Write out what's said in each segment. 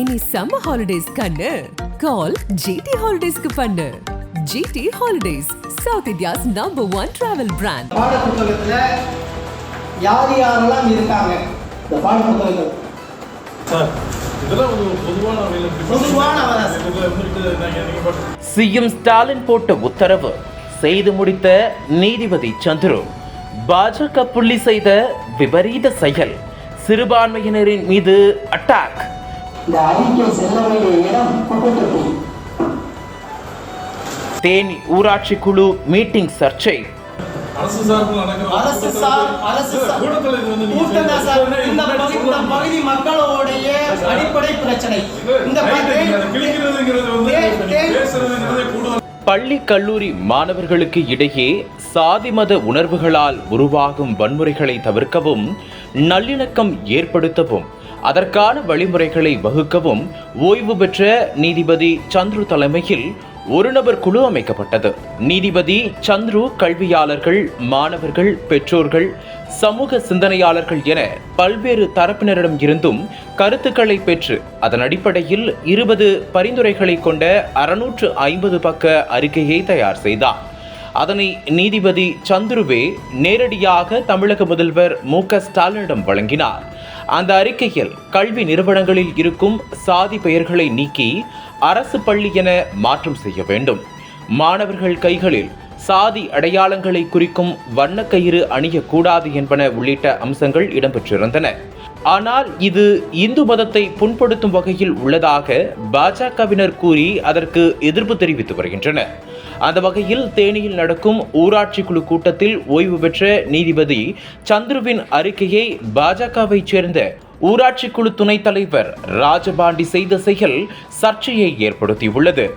இனி summer holidays கண்ணு. கால் GT ஹாலிடேஸ்க்கு பண்ணு. GT holidays south India's number one travel brand பாட புத்தகத்துல யார் யாரெல்லாம் இருக்காங்க? இந்த பாட சார் சிஎம் ஸ்டாலின் போட்ட உத்தரவு செய்து முடித்த நீதிபதி சந்துரு. பாஜக புள்ளி செய்த விபரீத செயல் சிறுபான்மையினரின் மீது அட்டாக் இந்த அறிக்கை செல்ல வேண்டிய இடம் குப்பத்தொட்டி. தேனி ஊராட்சி குழு மீட்டிங் சர்ச்சை. அரசு பகுதி மக்களோடைய அடிப்படை பிரச்சனை. பள்ளி கல்லூரி மாணவர்களுக்கு இடையே சாதி மத உணர்வுகளால் உருவாகும் வன்முறைகளை தவிர்க்கவும் நல்லிணக்கம் ஏற்படுத்தவும் அதற்கான வழிமுறைகளை வகுக்கவும் ஓய்வு பெற்ற நீதிபதி சந்துரு தலைமையில் ஒரு நபர் குழு அமைக்கப்பட்டது. நீதிபதி சந்துரு கல்வியாளர்கள் மாணவர்கள் பெற்றோர்கள் சமூக சிந்தனையாளர்கள் என பல்வேறு தரப்பினரிடம் இருந்தும் கருத்துக்களை பெற்று அதன் அடிப்படையில் இருபது பரிந்துரைகளை கொண்ட அறுநூற்று ஐம்பது பக்க அறிக்கையை தயார் செய்தார். அதனை நீதிபதி சந்துருவே நேரடியாக தமிழக முதல்வர் மு க ஸ்டாலினிடம் வழங்கினார். அந்த அறிக்கையில் கல்வி நிறுவனங்களில் இருக்கும் சாதி பெயர்களை நீக்கி அரசு பள்ளி என மாற்றம் செய்ய வேண்டும். மாணவர்கள் கைகளில் சாதி அடையாளங்களை குறிக்கும் வண்ணக்கயிறு அணியக்கூடாது என்பன உள்ளிட்ட அம்சங்கள் இடம்பெற்றிருந்தன. ஆனால் இது இந்து மதத்தை புண்படுத்தும் வகையில் உள்ளதாக பாஜகவினர் கூறி அதற்கு எதிர்ப்பு தெரிவித்து வருகின்றனர். அந்த வகையில் தேனியில் நடக்கும் ஊராட்சி குழு கூட்டத்தில் ஓய்வு பெற்ற நீதிபதி சந்துருவின் அறிக்கையை பாஜகவைச் சேர்ந்த ஊராட்சி குழு துணைத் தலைவர் ராஜபாண்டி செய்த செயல் சர்ச்சையை ஏற்படுத்தியுள்ளது.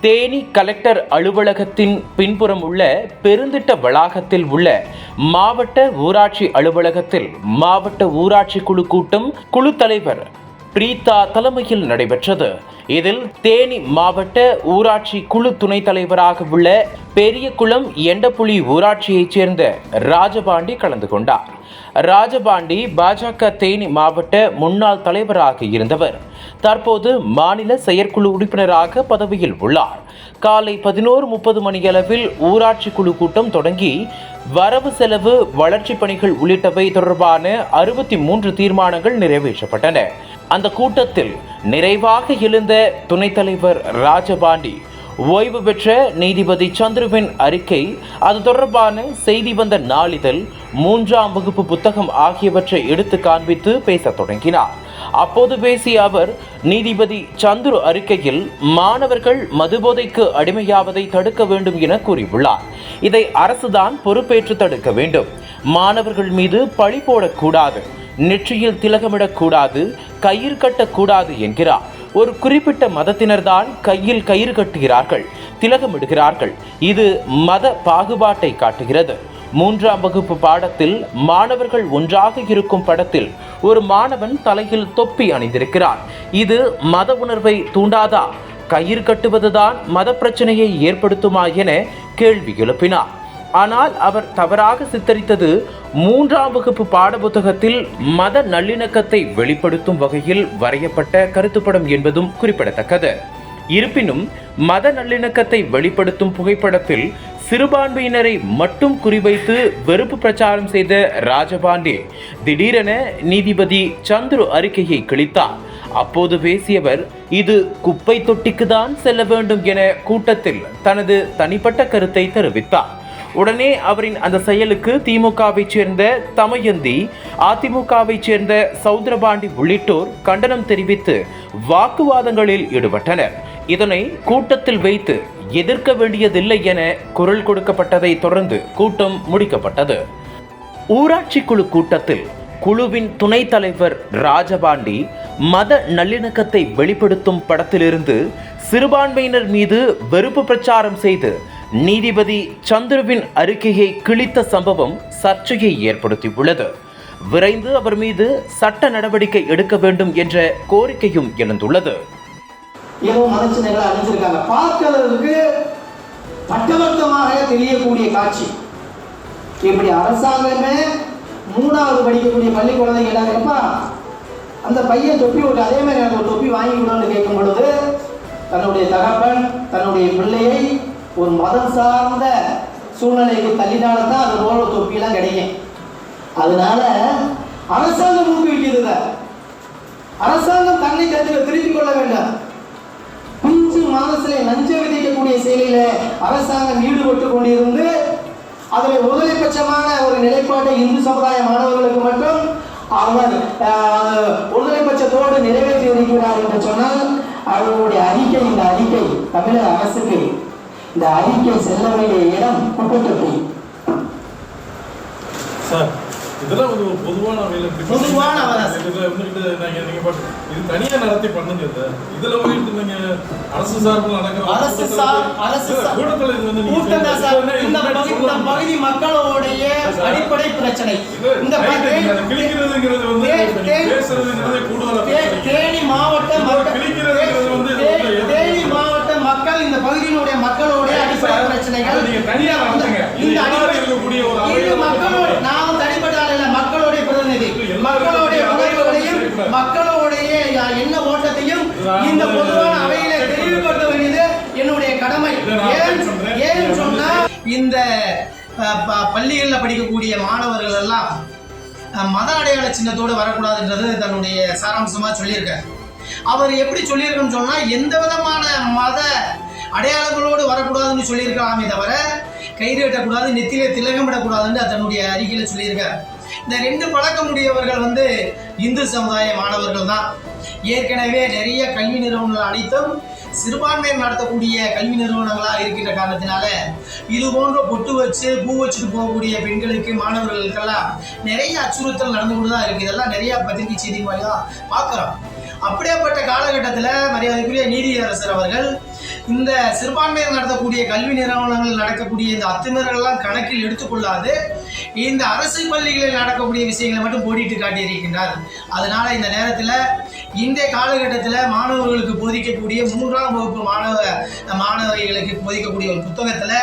தேனி கலெக்டர் அலுவலகத்தின் பின்புறம் உள்ள பெருந்திட்ட வளாகத்தில் உள்ள மாவட்ட ஊராட்சி அலுவலகத்தில் மாவட்ட ஊராட்சி குழு கூட்டம் குழு தலைவர் பிரீதா தலைமையில் நடைபெற்றது. இதில் தேனி மாவட்ட ஊராட்சி குழு துணைத் தலைவராக உள்ள பெரியகுளம் எண்டப்புலி ஊராட்சியைச் சேர்ந்த ராஜபாண்டி கலந்து கொண்டார். ராஜபாண்டி பாஜக தேனி மாவட்ட முன்னாள் தலைவராக இருந்தவர். தற்போது மாநில செயற்குழு உறுப்பினராக பதவியில் உள்ளார். காலை பதினோரு முப்பது மணியளவில் ஊராட்சி குழு கூட்டம் தொடங்கி வரவு செலவு வளர்ச்சிப் பணிகள் உள்ளிட்டவை தொடர்பான அறுபத்தி மூன்று தீர்மானங்கள் நிறைவேற்றப்பட்டன. அந்த கூட்டத்தில் நிறைவாக எழுந்த துணைத் தலைவர் ராஜபாண்டி ஓய்வு பெற்ற நீதிபதி சந்துருவின் அறிக்கை அது தொடர்பான செய்தி வந்த நாளிதழ் மூன்றாம் வகுப்பு புத்தகம் ஆகியவற்றை எடுத்து காண்பித்து பேசத் தொடங்கினார். அப்போது பேசிய அவர் நீதிபதி சந்துரு அறிக்கையில் மாணவர்கள் மதுபோதைக்கு அடிமையாவதை தடுக்க வேண்டும் என கூறியுள்ளார். இதை அரசுதான் பொறுப்பேற்று தடுக்க வேண்டும். மாணவர்கள் மீது பழி போடக்கூடாது நெற்றியில் திலகமிடக்கூடாது கயிறு கட்டக்கூடாது என்கிறார். ஒரு குறிப்பிட்ட மதத்தினர்தான் கையில் கயிறு கட்டுகிறார்கள் திலகமிடுகிறார்கள். இது மத பாகுபாட்டை காட்டுகிறது. மூன்றாம் வகுப்பு பாடத்தில் மாணவர்கள் ஒன்றாக இருக்கும் படத்தில் ஒரு மாணவன் தலையில் தொப்பி அணிந்திருக்கிறார். இது மத உணர்வை தூண்டாதா? கயிறு கட்டுவதுதான் மத பிரச்சனையை ஏற்படுத்துமா என கேள்வி எழுப்பினார். ஆனால் அவர் தவறாக சித்தரித்தது மூன்றாம் வகுப்பு பாடப்புத்தகத்தில் மத நல்லிணக்கத்தை வெளிப்படுத்தும் வகையில் வரையப்பட்ட கருத்துப்படம் என்பதும் குறிப்பிடத்தக்கது. இருப்பினும் மத நல்லிணக்கத்தை வெளிப்படுத்தும் புகைப்படத்தில் சிறுபான்மையினரை மட்டும் குறிவைத்து வெறுப்பு பிரச்சாரம் செய்த ராஜபாண்டே திடீரென நீதிபதி சந்துரு அறிக்கையை கிழித்தார். அப்போது பேசியவர் இது குப்பை தொட்டிக்கு தான் செல்ல வேண்டும் என கூட்டத்தில் தனது தனிப்பட்ட கருத்தை தெரிவித்தார். உடனே அவரின் அந்த செயலுக்கு திமுகவைச் சேர்ந்த தமயந்தி அதிமுகவைச் சேர்ந்த சௌந்தரபாண்டி உள்ளிட்டோர் கண்டனம் தெரிவித்து வாக்குவாதங்களில் ஈடுபட்டனர். இதனை கூட்டத்தில் வைத்து எதிர்க்க வேண்டியதில்லை என குரல் கொடுக்கப்பட்டதை தொடர்ந்து கூட்டம் முடிக்கப்பட்டது. ஊராட்சி குழு கூட்டத்தில் குழுவின் துணைத் தலைவர் ராஜபாண்டி மத நல்லிணக்கத்தை வெளிப்படுத்தும் படத்திலிருந்து சிறுபான்மையினர் மீது வெறுப்பு பிரச்சாரம் செய்து நீதிபதி சந்துருவின் அறிக்கையை கிழித்த சம்பவம் சர்ச்சையை ஏற்படுத்தியுள்ளது. விரைந்து அவர் மீது சட்ட நடவடிக்கை எடுக்க வேண்டும் என்ற கோரிக்கையும் எழுந்துள்ளது. ஏதோ மதச்சினைகளை அணிஞ்சிருக்காங்க பார்க்கிறதுக்கு பட்டவர்த்தமாக தெரியக்கூடிய காட்சி. இப்படி அரசாங்கமே மூணாவது படிக்கக்கூடிய பள்ளி குழந்தைங்க எல்லாரும் இருப்பா அந்த பையன் தொப்பி விட்டு அதே மாதிரி எனக்கு ஒரு தொப்பி வாங்கி விடணும்னு கேட்கும் பொழுது தன்னுடைய தகப்பன் தன்னுடைய பிள்ளையை ஒரு மதம் சார்ந்த சூழ்நிலைக்கு தள்ளினால்தான் அந்த ரோல தொப்பிலாம் கிடைக்கும். அதனால அரசாங்கம் ஊக்குவிக்கிறது அரசாங்கம் தன்னை தத்து திருப்பிக் கொள்ள வேண்டாம். லஞ்சம் விதிக்கக்கூடிய விதைக்கக்கூடிய செயலில அரசாங்கம் ஈடுபட்டு கொண்டிருந்து அதில் ஒருதலைபட்சமான ஒரு நிலைப்பாட்டை இந்து சமுதாய மாணவர்களுக்கு மட்டும் அவர் ஆஹ், ஒருதலைபட்சத்தோடு நிறைவேற்றி இருக்கிறார் என்று சொன்னால் அவர்களுடைய அறிக்கை இந்த அறிக்கை தமிழக அரசுக்கு இந்த அறிக்கை செல்ல வேண்டிய இடம் குப்பத்தொட்டி சார் இதெல்லாம் ஒரு பொதுவான வகையில பொதுவான. இதுல பாட்டு இது தனியா நடத்தி பண்ணுங்க இது இதுல நீங்க அரசு சார்பில் நடக்கிற அரசு சார் அரசு கூட்டத்தில் இது வந்து கூட்டம் சார். இந்த பகுதி மக்களுடைய. அடிப்படை பிரச்சனை இந்த கிழிக்கிறதுங்கிறது வந்து பேசுறதுங்கிறதே கூடுதலா தே- பேசுறீங்க. தேனி மாவட்ட மக்கள் கிழிக்கிறதுங்கிறது வந்து தேனி மாவட்ட மக்கள் இந்த பகுதியினுடைய மக்களுடைய அடிப்படை பிரச்சனைகள் நீங்க தனியா நடத்துங்க. இந்த எல்லாரும் அடிப்படை- இருக்கக்கூடிய ஒரு இது அவையில மக்களோட நான் தனிப்பட்ட ஆள் இல்ல மக்களுடைய பிரதிநிதி இது எல்லாரும் மக்களுடைய இருக்கக்கூடிய அவையில உணர்வுகளையும் இருக்கக்கூடாது. மக்களுடைய எண்ண ஓட்டத்தையும் நான் இந்த பொதுவான அவையில தெளிவுபடுத்த வேண்டியது என்னுடைய கடமை. ஏன் சொன்னா இந்த பள்ளிகள்ல படிக்கக்கூடிய மாணவர்கள் எல்லாம் மத அடையாள சின்னத்தோடு வரக்கூடாதுன்றது தன்னுடைய சாராம்சமா சொல்லியிருக்காரு. அவர் எப்படி சொல்லியிருக்கணும்னு சொன்னா எந்த விதமான மத அடையாளங்களோடு வரக்கூடாதுன்னு சொல்லியிருக்கலாமே தவிர கயிறு கட்டக்கூடாது நெத்தியில திலகமிடக்கூடாதுன்னு தன்னுடைய அறிக்கையில சொல்லியிருக்காரு. இந்த ரெண்டு பழக்கமுடையவர்கள் வந்து இந்து சமுதாய மாணவர்கள் தான். ஏற்கனவே நிறைய கல்வி நிறுவனங்கள் அனைத்தும் சிறுபான்மையர் நடத்தக்கூடிய கல்வி நிறுவனங்களாக இருக்கின்ற காரணத்தினால இது போன்ற பொட்டு வச்சு பூ வச்சுட்டு போகக்கூடிய பெண்களுக்கு மாணவர்களுக்கெல்லாம் நிறைய அச்சுறுத்தல் நடந்து கொண்டு தான் இருக்குது இதெல்லாம் நிறைய பத்திரிகை செய்தி மாதிரி தான் பார்க்குறோம். அப்படியாப்பட்ட காலகட்டத்தில் மரியாதைக்குரிய நீதியரசர் அவர்கள் இந்த சிறுபான்மையினர் நடத்தக்கூடிய கல்வி நிறுவனங்கள் நடக்கக்கூடிய இந்த அத்துமீறல்லாம் கணக்கில் எடுத்துக்கொள்ளாது இந்த அரசு பள்ளிகளில் நடக்கக்கூடிய விஷயங்களை மட்டும் போடிட்டு காட்டியிருக்கின்றார். அதனால இந்த நேரத்தில் இன்றைய காலகட்டத்தில் மாணவர்களுக்கு போதிக்கக்கூடிய மூன்றாம் வகுப்பு மாணவ மாணவிகளுக்கு போதிக்கக்கூடிய ஒரு புத்தகத்தில்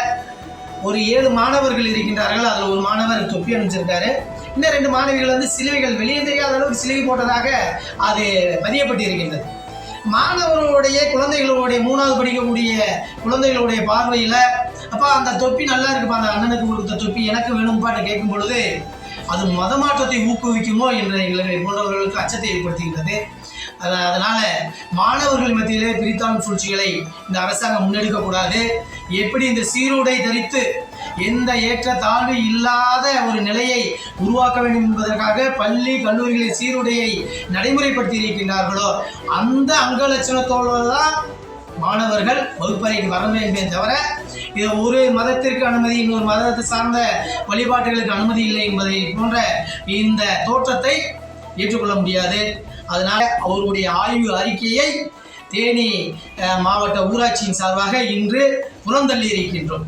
ஒரு ஏழு மாணவர்கள் இருக்கின்றார்கள். அதில் ஒரு மாணவர் தொப்பி அணிஞ்சிருக்காரு. இன்னும் ரெண்டு மாணவிகள் வந்து சிலுவைகள் வெளியே தெரியாத அளவுக்கு சிலுவை போட்டதாக அது பதியப்பட்டு இருக்கின்றது மாணவர்களுடைய குழந்தைகளுடைய மூணாவது படிக்கக்கூடிய குழந்தைகளுடைய பார்வையில் அப்பா அந்த தொப்பி நல்லா இருக்குப்பா அந்த அண்ணனுக்கு கொடுத்த தொப்பி எனக்கு வேணும்பான்னு கேட்கும் பொழுது அது மதமாற்றத்தை ஊக்குவிக்குமோ என்ற எங்களை போன்றவர்களுக்கு அச்சத்தை ஏற்படுத்துகின்றது. அத- அதனால் மாணவர்கள் மத்தியிலே பிரித்தான் சூழ்ச்சிகளை இந்த அரசாங்கம் முன்னெடுக்கக்கூடாது. எப்படி இந்த சீருடை தரித்து எந்த ஏற்ற தாழ்வு இல்லாத ஒரு நிலையை உருவாக்க வேண்டும் என்பதற்காக பள்ளி கல்லூரிகளில் சீருடையை நடைமுறைப்படுத்தி இருக்கின்றார்களோ அந்த அங்கலட்சணத்தோடு தான் மாணவர்கள் வகுப்பறைக்கு வர வேண்டுமே தவிர இது ஒரு மதத்திற்கு அனுமதி இன்னொரு மதத்தை சார்ந்த வழிபாட்டுகளுக்கு அனுமதி இல்லை என்பதை போன்ற இந்த தோற்றத்தை ஏற்றுக்கொள்ள முடியாது. அதனால் அவருடைய ஆய்வு அறிக்கையை தேனி மாவட்ட ஊராட்சியின் சார்பாக இன்று புறந்தள்ளி இருக்கின்றோம்.